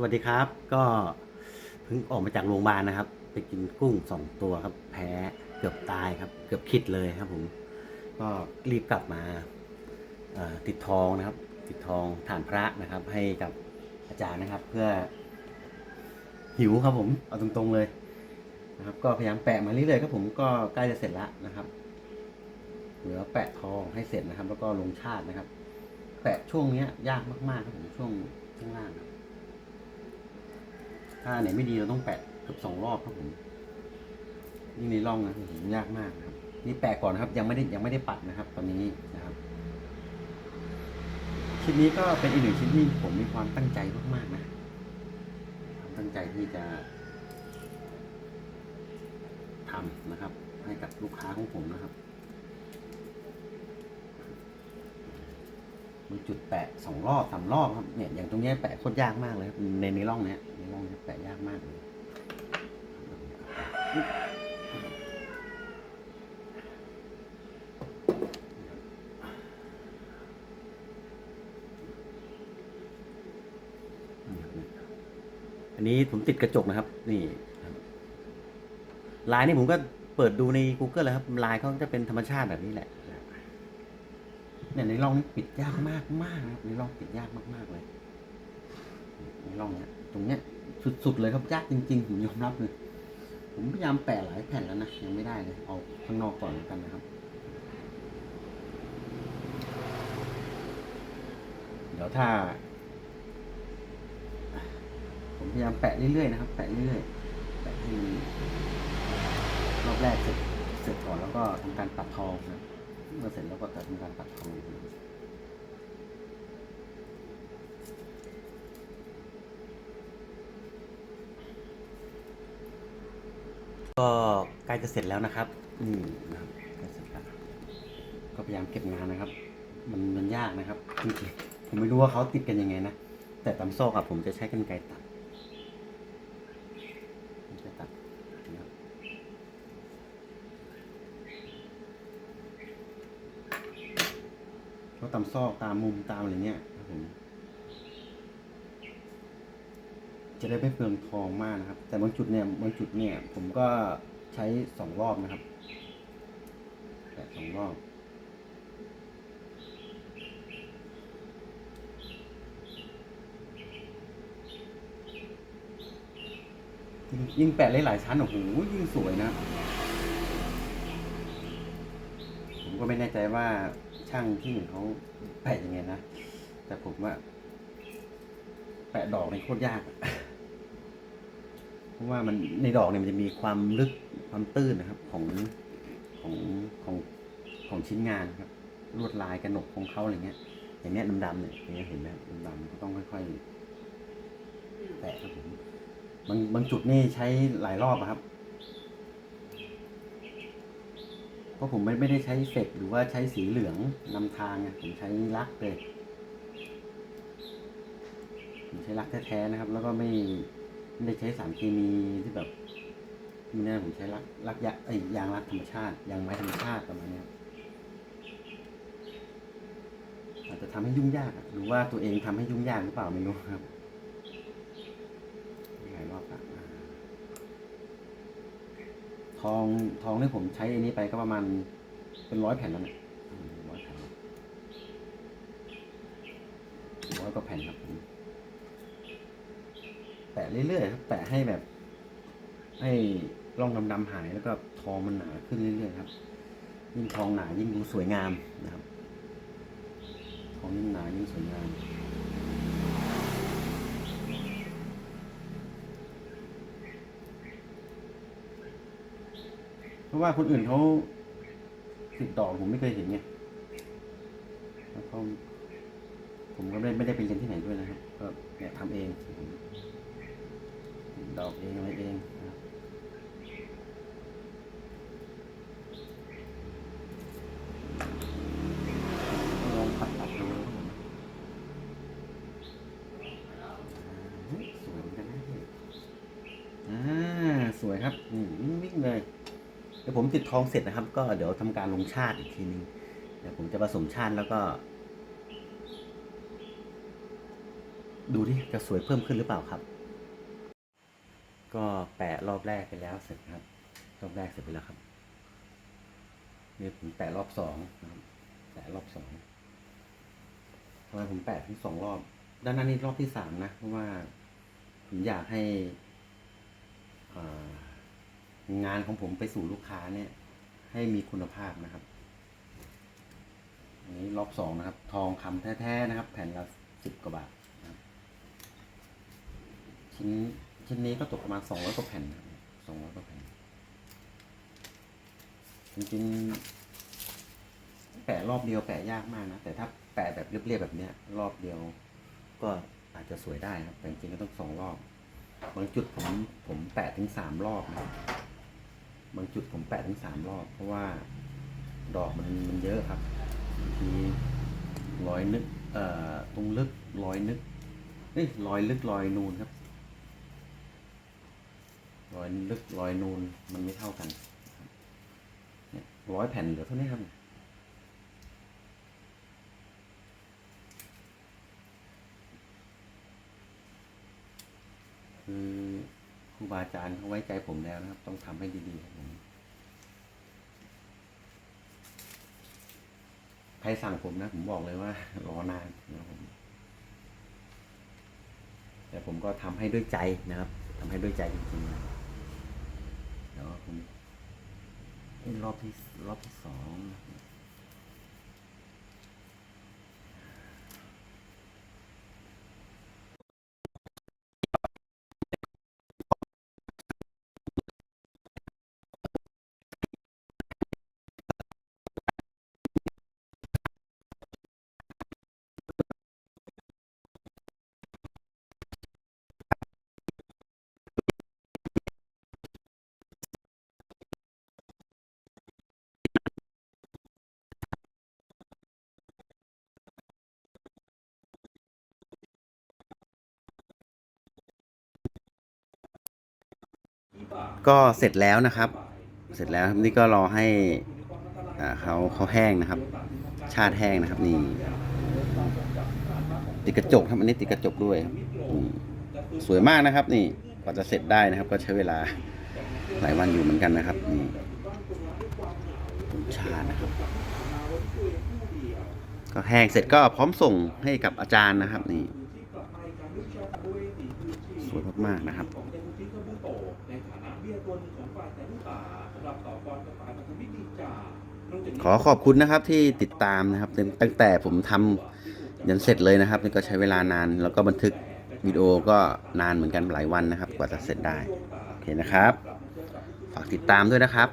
สวัสดีครับ ก็เพิ่งออกมาจากโรงพยาบาลนะครับ ไปกินกุ้งสองตัวครับ แพ้เกือบตายครับ เกือบคิดเลยครับผม ก็รีบกลับมาติดทองนะครับ ติดทองฐานพระนะครับ ให้กับอาจารย์นะครับ เพื่อ หิวครับผมเอาตรงๆเลยนะครับ ก็พยายามแปะมาเรื่อยๆครับผมก็ใกล้จะเสร็จแล้วนะครับเหลือแปะทองให้เสร็จนะครับ แล้วก็ลงชาตินะครับ แปะช่วงเนี้ย ยากมากๆครับผมช่วงข้างล่างครับ ถ้าไหนไม่ดีเราต้องแปะเกือบสองรอบครับผมยิ่งในร่องนะผมยากมากนะครับ นี่แปะก่อนนะครับ ยังไม่ได้ยังไม่ได้ปัดนะครับ ตอนนี้นะครับชิ้นนี้ก็เป็นอีกหนึ่งชิ้นที่ผมมีความตั้งใจมากๆนะความตั้งใจที่จะทำนะครับ ให้กับลูกค้าของผมนะครับมีจุดแปะสองรอบสามรอบครับเนี่ยอย่างตรงนี้แปะโคตรยากมากเลยครับในในร่องเนี้ย งแปะยากมากเลยอันนี้ผมติดกระจกนะครับ นี่ลายนี่ผมก็เปิดดูใน Google เลยครับลายเขาจะเป็นธรรมชาติแบบนี้แหละเนี่ยในร่องนี้ปิดยากมากมากนะครับในร่องปิดยากมาก ๆ เลยในร่องเนี้ยตรงเนี้ย สุดๆเลยครับยากจริงๆผมยอมรับเลย ผมพยายามแปะหลายแผ่นแล้วนะยังไม่ได้เลยเอาข้างนอกก่อนแล้วกันนะครับ เดี๋ยวถ้า ผมพยายามแปะเรื่อยๆนะครับ แปะเรื่อยๆแปะให้รอบแรกเสร็จเสร็จก่อนแล้วก็ทำการปัดทองนะเมื่อเสร็จแล้วก็จะทำการปัดทอง ก็ใกล้จะเสร็จแล้วนะครับนี่นะครับใกล้เสร็จแล้วก็พยายามเก็บงานนะครับ มันมันยากนะครับจริงๆผมไม่รู้ว่าเขาติดกันยังไงนะ แต่ตำซอกอะผมจะใช้กันไกรตัดจะตัดนะครับเพราะตามซอกตามมุมตามอะไรเงี้ยครับผม จะได้ไม่เปลืองทองมากนะครับ แต่บางจุดเนี่ยบางจุดเนี่ย ผมก็ใช้สองรอบนะครับแปะสองรอบยิ่งแปะหลายๆชั้นโอ้โหยิ่งสวยนะผมก็ไม่แน่ใจว่าช่างที่อื่นเขาแปะยังไงนะ แต่ผมว่า แปะดอกในโคตรยาก เพราะว่ามันในดอกเนี่ยมันจะมีความลึกความตื้นนะครับของของของของชิ้นงานครับลวดลายกระหนกของเขาอะไรเงี้ยอย่างเนี้ยดำๆเนี่ยอย่างเงี้ยเห็นไหมดำๆก็ต้องค่อยๆแปะครับผมบางบางจุดนี่ใช้หลายรอบครับเพราะผมไม่ไม่ได้ใช้เฟกหรือว่าใช้สีเหลืองนำทางไงผมใช้ลักเลยผมใช้ลักแท้ๆนะครับ แล้วก็ไม่ ไม่ได้ใช้สารเคมีที่แบบนี่นะผมใช้ลักลักยาไอ้ยางลักธรรมชาติยางไม้ธรรมชาติประมาณเนี้ยอาจจะทำให้ยุ่งยากหรือว่าตัวเองทำให้ยุ่งยากหรือเปล่าไม่รู้ครับหลายรอบละอ่าทองทองที่ผมใช้อันนี้ไปก็ประมาณเป็นร้อยแผ่นแล้วเนี่ยอืมร้อยแผ่นร้อยกว่าแผ่นครับผมแปะ เรื่อยๆครับแปะให้แบบให้ร่องดำๆหายแล้วก็ทองมันหนาขึ้นเรื่อยๆครับยิ่งทองหนายิ่งดูสวยงามนะครับ ทองยิ่งหนายิ่งสวยงาม เพราะว่าคนอื่นเขาติดต่อผมไม่เคยเห็นไงแล้วก็ผมก็ไม่ได้ไม่ได้ไปเรียนที่ไหนด้วยนะครับก็เนี่ยทำเอง ดอกเองอะไรเองลองปัดปัดดูสวยเหมือนกันนะอ่าสวยครับวิ่งเลยเดี๋ยวผมติดทองเสร็จนะครับ ก็เดี๋ยวทำการลงชาติอีกทีนึงเดี๋ยวผมจะผสมชาติแล้วก็ดูที่จะสวยเพิ่มขึ้นหรือเปล่าครับ ก็แปะรอบแรกไปแล้วเสร็จครับ รอบแรกเสร็จไปแล้วครับนี่ผมแปะรอบสองนะครับแปะรอบสองทำไมผมแปะถึงสองรอบ ด้านหน้านี้รอบที่สามนะ เพราะว่า ผมอยากให้งานของผมไปสู่ลูกค้าเนี่ย ให้มีคุณภาพนะครับ อันนี้รอบสองนะครับ ทองคำแท้ๆนะครับ แผ่นละสิบกว่าบาทนะบชิ้น ชิ้นนี้ก็ตกประมาณสองร้อยกว่าแผ่นสองร้อยกว่าแผ่น จริงๆ แปะรอบเดียวแปะยากมากนะ แต่ถ้าแปะแบบเรียบๆแบบเนี้ย รอบเดียวก็อาจจะสวยได้ครับ แต่จริงๆก็ต้องสองรอบ บางจุดผมผมแปะถึงสามรอบนะ บางจุดผมแปะถึงสามรอบ เพราะว่าดอกมันมันเยอะครับบางทีรอยนึก เอ่อ ตรงลึกรอยนึกเอ้ยรอยลึกรอยนูนครับ รอยลึกรอยนูนมันไม่เท่ากันเนี่ยร้อยแผ่นเหลือเท่านี้ครับคือครูบาอาจารย์เขาไว้ใจผมแล้วนะครับ ต้องทำให้ดีๆครับผมใครสั่งผมนะ ผมบอกเลยว่ารอนานนะครับผมแต่ผมก็ทำให้ด้วยใจนะครับทำให้ด้วยใจจริงๆนะ เดี๋ยวผมเอ้ยรอบที่รอบที่สอง ก็เสร็จแล้วนะครับ เสร็จแล้วนี่ก็รอให้เขาเขาแห้งนะครับ ชาติแห้งนะครับนี่ติดกระจกครับอันนี้ติดกระจกด้วยครับสวยมากนะครับ นี่กว่าจะเสร็จได้นะครับ ก็ใช้เวลาหลายวันอยู่เหมือนกันนะครับนี่ชาตินะครับ ก็แห้งเสร็จก็พร้อมส่งให้กับอาจารย์นะครับ นี่ สวยมากๆนะครับ ขอขอบคุณนะครับที่ติดตามนะครับตั้งแต่ผมทำยันเสร็จเลยนะครับนี่ก็ใช้เวลานานแล้วก็บันทึกวิดีโอก็นานเหมือนกันหลายวันนะครับ กว่าจะเสร็จได้โอเคนะครับ ฝากติดตามด้วยนะครับ